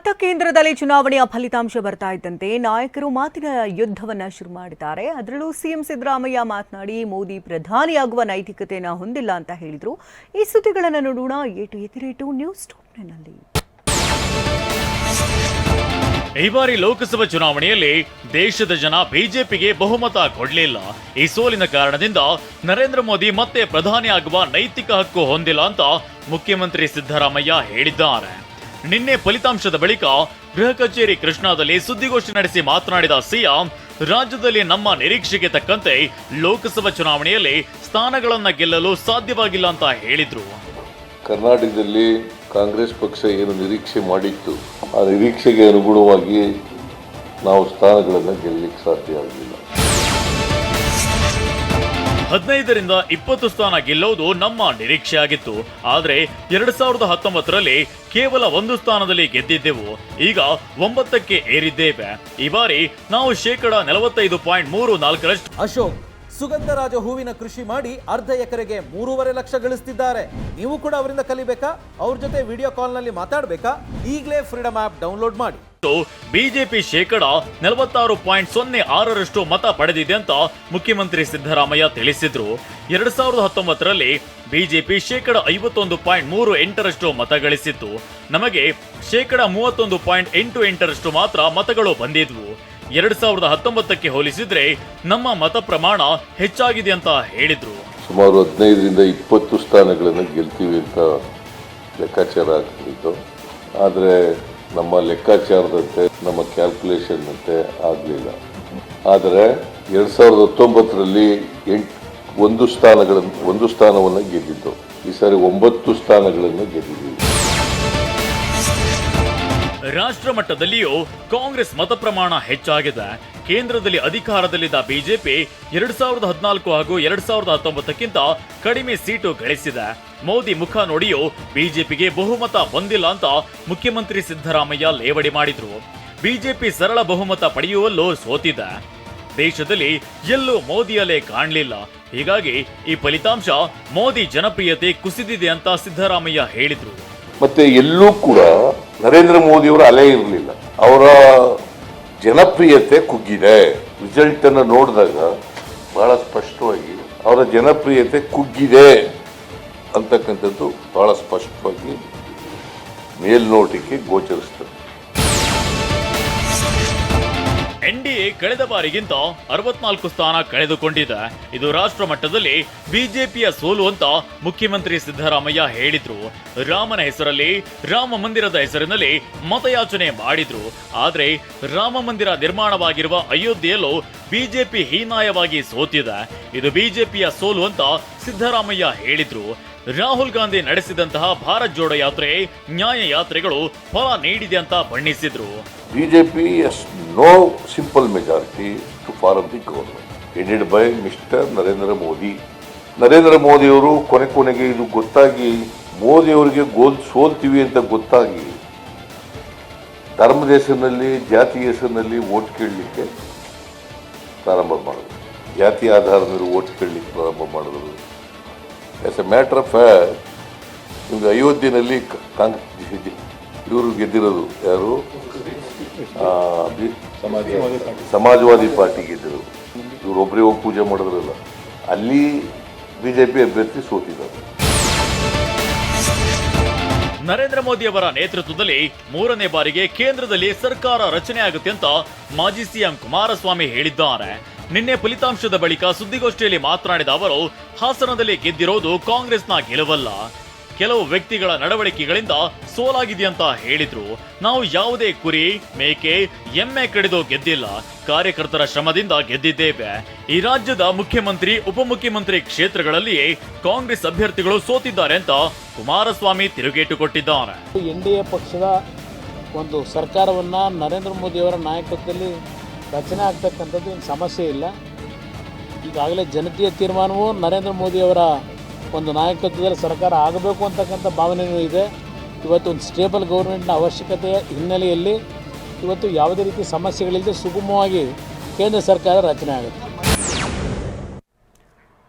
ಅತ್ತ ಕೇಂದ್ರದಲ್ಲಿ ಚುನಾವಣೆಯ ಫಲಿತಾಂಶ ಬರ್ತಾ ಇದ್ದಂತೆ ನಾಯಕರು ಮಾತಿನ ಯುದ್ಧವನ್ನ ಶುರು ಮಾಡಿದ್ದಾರೆ. ಅದರಲ್ಲೂ ಸಿಎಂ ಸಿದ್ದರಾಮಯ್ಯ ಮಾತನಾಡಿ, ಮೋದಿ ಪ್ರಧಾನಿಯಾಗುವ ನೈತಿಕತೆಯನ್ನು ಹೊಂದಿಲ್ಲ ಅಂತ ಹೇಳಿದ್ರು. ಈ ಸುದ್ದಿಗಳನ್ನು ನೋಡೋಣ. ಏಟು ಎತಿರೇಟು ನ್ಯೂಸ್ನಲ್ಲಿ ಈ ಬಾರಿ ಲೋಕಸಭಾ ಚುನಾವಣೆಯಲ್ಲಿ ದೇಶದ ಜನ ಬಿಜೆಪಿಗೆ ಬಹುಮತ ಕೊಡಲಿಲ್ಲ. ಈ ಸೋಲಿನ ಕಾರಣದಿಂದ ನರೇಂದ್ರ ಮೋದಿ ಮತ್ತೆ ಪ್ರಧಾನಿಯಾಗುವ ನೈತಿಕ ಹಕ್ಕು ಹೊಂದಿಲ್ಲ ಅಂತ ಮುಖ್ಯಮಂತ್ರಿ ಸಿದ್ದರಾಮಯ್ಯ ಹೇಳಿದ್ದಾರೆ. ನಿನ್ನೆ ಫಲಿತಾಂಶದ ಬಳಿಕ ಗೃಹ ಕಚೇರಿ ಕೃಷ್ಣಾದಲ್ಲಿ ಸುದ್ದಿಗೋಷ್ಠಿ ನಡೆಸಿ ಮಾತನಾಡಿದ ಸಿಎಂ, ರಾಜ್ಯದಲ್ಲಿ ನಮ್ಮ ನಿರೀಕ್ಷೆಗೆ ತಕ್ಕಂತೆ ಲೋಕಸಭಾ ಚುನಾವಣೆಯಲ್ಲಿ ಸ್ಥಾನಗಳನ್ನ ಗೆಲ್ಲಲು ಸಾಧ್ಯವಾಗಿಲ್ಲ ಅಂತ ಹೇಳಿದ್ರು. ಕರ್ನಾಟಕದಲ್ಲಿ ಕಾಂಗ್ರೆಸ್ ಪಕ್ಷ ಏನು ನಿರೀಕ್ಷೆ ಮಾಡಿತ್ತು, ಆ ನಿರೀಕ್ಷೆಗೆ ಅನುಗುಣವಾಗಿ ನಾವು ಸ್ಥಾನಗಳನ್ನು ಗೆಲ್ಲಲಿಕ್ಕೆ ಸಾಧ್ಯ ಆಗಲಿಲ್ಲ. ಹದಿನೈದರಿಂದ ಇಪ್ಪತ್ತು ಸ್ಥಾನ ಗೆಲ್ಲುವುದು ನಮ್ಮ ನಿರೀಕ್ಷೆ ಆಗಿತ್ತು. ಆದರೆ ಎರಡ್ ಸಾವಿರದ ಹತ್ತೊಂಬತ್ತರಲ್ಲಿ ಕೇವಲ ಒಂದು ಸ್ಥಾನದಲ್ಲಿ ಗೆದ್ದಿದ್ದೆವು. ಈಗ ಒಂಬತ್ತಕ್ಕೆ ಏರಿದ್ದೇವೆ. ಈ ಬಾರಿ ನಾವು ಶೇಕಡ ನಲವತ್ತೈದು ಪಾಯಿಂಟ್ ಮೂರು ನಾಲ್ಕರಷ್ಟು ಅಶೋಕ್ ಸುಗಂಧರಾಜ ಹೂವಿನ ಕೃಷಿ ಮಾಡಿ ಅರ್ಧ ಎಕರೆಗೆ ಮೂರುವರೆ ಲಕ್ಷ ಗಳಿಸ್ತಿದ್ದಾರೆ. ನೀವು ಕೂಡ ಅವರಿಂದ ಕಲಿಬೇಕಾ? ಅವ್ರ ಜೊತೆ ವಿಡಿಯೋ ಕಾಲ್ನಲ್ಲಿ ಮಾತಾಡಬೇಕಾ? ಈಗಲೇ ಫ್ರೀಡಮ್ ಆಪ್ ಡೌನ್ಲೋಡ್ ಮಾಡಿ. ಬಿಜೆಪಿ ಶೇಕಡ ನಲವತ್ತಾರು ಪಾಯಿಂಟ್ ಸೊನ್ನೆ ಆರರಷ್ಟು ಮತ ಪಡೆದಿದೆ ಅಂತ ಮುಖ್ಯಮಂತ್ರಿ ಸಿದ್ದರಾಮಯ್ಯ ತಿಳಿಸಿದ್ರು. ಎರಡ್ ಸಾವಿರದ ಹತ್ತೊಂಬತ್ತರಲ್ಲಿ ಬಿಜೆಪಿ ಶೇಕಡ ಐವತ್ತೊಂದು ಪಾಯಿಂಟ್ ಮೂರು ಎಂಟರಷ್ಟು ಮತ ಗಳಿಸಿತ್ತು. ನಮಗೆ ಶೇಕಡ ಮೂವತ್ತೊಂದು ಪಾಯಿಂಟ್ ಎಂಟು ಎಂಟರಷ್ಟು ಮಾತ್ರ ಮತಗಳು ಬಂದಿದ್ವು. ಎರಡ್ ಸಾವಿರದ ಹತ್ತೊಂಬತ್ತಕ್ಕೆ ಹೋಲಿಸಿದ್ರೆ ನಮ್ಮ ಮತ ಪ್ರಮಾಣ ಹೆಚ್ಚಾಗಿದೆ ಅಂತ ಹೇಳಿದ್ರು. ಸುಮಾರು ಹದಿನೈದರಿಂದ ಇಪ್ಪತ್ತು ಸ್ಥಾನಗಳನ್ನು ಗೆಲ್ತೀವಿ ಅಂತ ಲೆಕ್ಕಾಚಾರ ಆಗ್ತಿತ್ತು ಆದರೆ ನಮ್ಮ ಲೆಕ್ಕಾಚಾರದಂತೆ, ನಮ್ಮ ಕ್ಯಾಲ್ಕುಲೇಷನ್ ಅಂತೆ ಆಗಲಿಲ್ಲ. ಆದರೆ ಎರಡು ಸಾವಿರದ ಹತ್ತೊಂಬತ್ತರಲ್ಲಿ ಎಂಟು, ಒಂದು ಸ್ಥಾನಗಳನ್ನು ಒಂದು ಸ್ಥಾನವನ್ನು ಗೆದ್ದಿದ್ದು. ಈ ಸಾರಿ ಒಂಬತ್ತು ಸ್ಥಾನಗಳನ್ನು ಗೆದ್ದಿದ್ದೀವಿ. ರಾಷ್ಟ್ರ ಮಟ್ಟದಲ್ಲಿಯೂ ಕಾಂಗ್ರೆಸ್ ಮತ ಪ್ರಮಾಣ ಹೆಚ್ಚಾಗಿದೆ. ಕೇಂದ್ರದಲ್ಲಿ ಅಧಿಕಾರದಲ್ಲಿದ್ದ ಬಿಜೆಪಿ ಎರಡ್ ಸಾವಿರದ ಹದಿನಾಲ್ಕು ಹಾಗೂ ಎರಡ್ ಸಾವಿರದ ಹತ್ತೊಂಬತ್ತಕ್ಕಿಂತ ಕಡಿಮೆ ಸೀಟು ಗಳಿಸಿದೆ. ಮೋದಿ ಮುಖ ನೋಡಿಯೂ ಬಿಜೆಪಿಗೆ ಬಹುಮತ ಬಂದಿಲ್ಲ ಅಂತ ಮುಖ್ಯಮಂತ್ರಿ ಸಿದ್ದರಾಮಯ್ಯ ಲೇವಡಿ ಮಾಡಿದ್ರು. ಬಿಜೆಪಿ ಸರಳ ಬಹುಮತ ಪಡೆಯುವಲ್ಲೂ ಸೋತಿದೆ. ದೇಶದಲ್ಲಿ ಎಲ್ಲೂ ಮೋದಿ ಅಲೆ ಕಾಣಲಿಲ್ಲ. ಹೀಗಾಗಿ ಈ ಫಲಿತಾಂಶ ಮೋದಿ ಜನಪ್ರಿಯತೆ ಕುಸಿದಿದೆ ಅಂತ ಸಿದ್ದರಾಮಯ್ಯ ಹೇಳಿದ್ರು. ಮತ್ತೆ ಎಲ್ಲೂ ಕೂಡ ನರೇಂದ್ರ ಮೋದಿಯವರ ಅಲೆ ಇರಲಿಲ್ಲ. ಅವರ ಜನಪ್ರಿಯತೆ ಕುಗ್ಗಿದೆ. ರಿಸಲ್ಟ್ ಅನ್ನು ನೋಡಿದಾಗ ಬಹಳ ಸ್ಪಷ್ಟವಾಗಿ ಅವರ ಜನಪ್ರಿಯತೆ ಕುಗ್ಗಿದೆ ಅಂತಕ್ಕಂಥದ್ದು ಬಹಳ ಸ್ಪಷ್ಟವಾಗಿ ಮೇಲ್ನೋಟಕ್ಕೆ ಗೋಚರಿಸ್ತದೆ ಎನ್ಡಿಎ ಕಳೆದ ಬಾರಿಗಿಂತ ಅರವತ್ನಾಲ್ಕು ಸ್ಥಾನ ಕಳೆದುಕೊಂಡಿದೆ. ಇದು ರಾಷ್ಟ್ರ ಮಟ್ಟದಲ್ಲಿ ಬಿಜೆಪಿಯ ಸೋಲು ಅಂತ ಮುಖ್ಯಮಂತ್ರಿ ಸಿದ್ದರಾಮಯ್ಯ ಹೇಳಿದ್ರು. ರಾಮನ ಹೆಸರಲ್ಲಿ, ರಾಮ ಮಂದಿರದ ಹೆಸರಿನಲ್ಲಿ ಮತಯಾಚನೆ ಮಾಡಿದ್ರು. ಆದರೆ ರಾಮ ಮಂದಿರ ನಿರ್ಮಾಣವಾಗಿರುವ ಅಯೋಧ್ಯೆಯಲ್ಲೂ ಬಿಜೆಪಿ ಹೀನಾಯವಾಗಿ ಸೋತಿದೆ. ಇದು ಬಿಜೆಪಿಯ ಸೋಲು ಅಂತ ಸಿದ್ದರಾಮಯ್ಯ ಹೇಳಿದ್ರು. ರಾಹುಲ್ ಗಾಂಧಿ ನಡೆಸಿದಂತಹ ಭಾರತ್ ಜೋಡೋ ಯಾತ್ರೆ ನ್ಯಾಯ ಯಾತ್ರೆಗಳು ಫಲ ನೀಡಿದೆ ಅಂತ ಬಣ್ಣಿಸಿದ್ರು. BJP no simple majority to form the government by mister Narendra Modi Narendra ಮೋದಿಯವರು ಕೊನೆ ಕೊನೆಗೆ ಇದು ಗೊತ್ತಾಗಿ ಮೋದಿಯವರಿಗೆ ಗೋಲ್ ಸೋಲ್ತೀವಿ ಅಂತ ಗೊತ್ತಾಗಿ ಧರ್ಮದ ಹೆಸರಿನಲ್ಲಿ, ಜಾತಿ ಹೆಸರಿನಲ್ಲಿ ಓಟ್ ಕೇಳಲಿಕ್ಕೆ ಪ್ರಾರಂಭ ಮಾಡಿದ್ರು. ಜಾತಿ ಆಧಾರದ ಮೇಲೆ ಓಟ್ ಕೇಳಲಿಕ್ಕೆ ಪ್ರಾರಂಭ ಮಾಡಿದ್ರು. ಆಸ್ ಎ ಮ್ಯಾಟರ್ ಆಫ್ ನಿಮ್ಗೆ ಅಯೋಧ್ಯೆಯಲ್ಲಿ ಕಾಂಗ್ರೆಸ್ ಇವರು ಗೆದ್ದಿರೋದು ಯಾರು? ಸಮಾಜವಾದಿ ಪಾರ್ಟಿ ಗೆದ್ದಿರೋದು. ಇವರು ಒಬ್ಬರೇ ಹೋಗಿ ಪೂಜೆ ಮಾಡಿದ್ರಲ್ಲ, ಅಲ್ಲಿ ಬಿ ಜೆ ಪಿ ಅಭ್ಯರ್ಥಿ ಸೋತಿದ್ದಾರೆ. ನರೇಂದ್ರ ಮೋದಿ ಅವರ ನೇತೃತ್ವದಲ್ಲಿ ಮೂರನೇ ಬಾರಿಗೆ ಕೇಂದ್ರದಲ್ಲಿ ಸರ್ಕಾರ ರಚನೆ ಆಗುತ್ತೆ ಅಂತ ಮಾಜಿ ಸಿಎಂ ಕುಮಾರಸ್ವಾಮಿ ಹೇಳಿದ್ದಾರೆ. ನಿನ್ನೆ ಫಲಿತಾಂಶದ ಬಳಿಕ ಸುದ್ದಿಗೋಷ್ಠಿಯಲ್ಲಿ ಮಾತನಾಡಿದ ಅವರು, ಹಾಸನದಲ್ಲಿ ಗೆದ್ದಿರೋದು ಕಾಂಗ್ರೆಸ್ನ ಗೆಲುವಲ್ಲ. ಕೆಲವು ವ್ಯಕ್ತಿಗಳ ನಡವಳಿಕೆಗಳಿಂದ ಸೋಲಾಗಿದೆ ಅಂತ ಹೇಳಿದ್ರು. ನಾವು ಯಾವುದೇ ಕುರಿ, ಮೇಕೆ, ಎಮ್ಮೆ ಕಡಿದು ಗೆದ್ದಿಲ್ಲ. ಕಾರ್ಯಕರ್ತರ ಶ್ರಮದಿಂದ ಗೆದ್ದಿದ್ದೇವೆ. ಈ ರಾಜ್ಯದ ಮುಖ್ಯಮಂತ್ರಿ, ಉಪಮುಖ್ಯಮಂತ್ರಿ ಕ್ಷೇತ್ರಗಳಲ್ಲಿಯೇ ಕಾಂಗ್ರೆಸ್ ಅಭ್ಯರ್ಥಿಗಳು ಸೋತಿದ್ದಾರೆ ಅಂತ ಕುಮಾರಸ್ವಾಮಿ ತಿರುಗೇಟು ಕೊಟ್ಟಿದ್ದಾರೆ. ಎನ್ ಪಕ್ಷದ ಒಂದು ಸರ್ಕಾರವನ್ನ ನರೇಂದ್ರ ಮೋದಿಯವರ ನಾಯಕತ್ವದಲ್ಲಿ ರಚನೆ ಆಗ್ತಕ್ಕಂಥದ್ದು ಏನು ಸಮಸ್ಯೆ ಇಲ್ಲ. ಈಗಾಗಲೇ ಜನತೆಯ ತೀರ್ಮಾನವು ನರೇಂದ್ರ ಮೋದಿಯವರ ಒಂದು ನಾಯಕತ್ವದಲ್ಲಿ ಸರ್ಕಾರ ಆಗಬೇಕು ಅಂತಕ್ಕಂಥ ಭಾವನೆಯೂ ಇದೆ. ಇವತ್ತು ಒಂದು ಸ್ಟೇಬಲ್ ಗೌರ್ಮೆಂಟ್ನ ಅವಶ್ಯಕತೆಯ ಹಿನ್ನೆಲೆಯಲ್ಲಿ ಇವತ್ತು ಯಾವುದೇ ರೀತಿ ಸಮಸ್ಯೆಗಳಿಲ್ಲದೆ ಸುಗಮವಾಗಿ ಕೇಂದ್ರ ಸರ್ಕಾರ ರಚನೆ ಆಗುತ್ತೆ.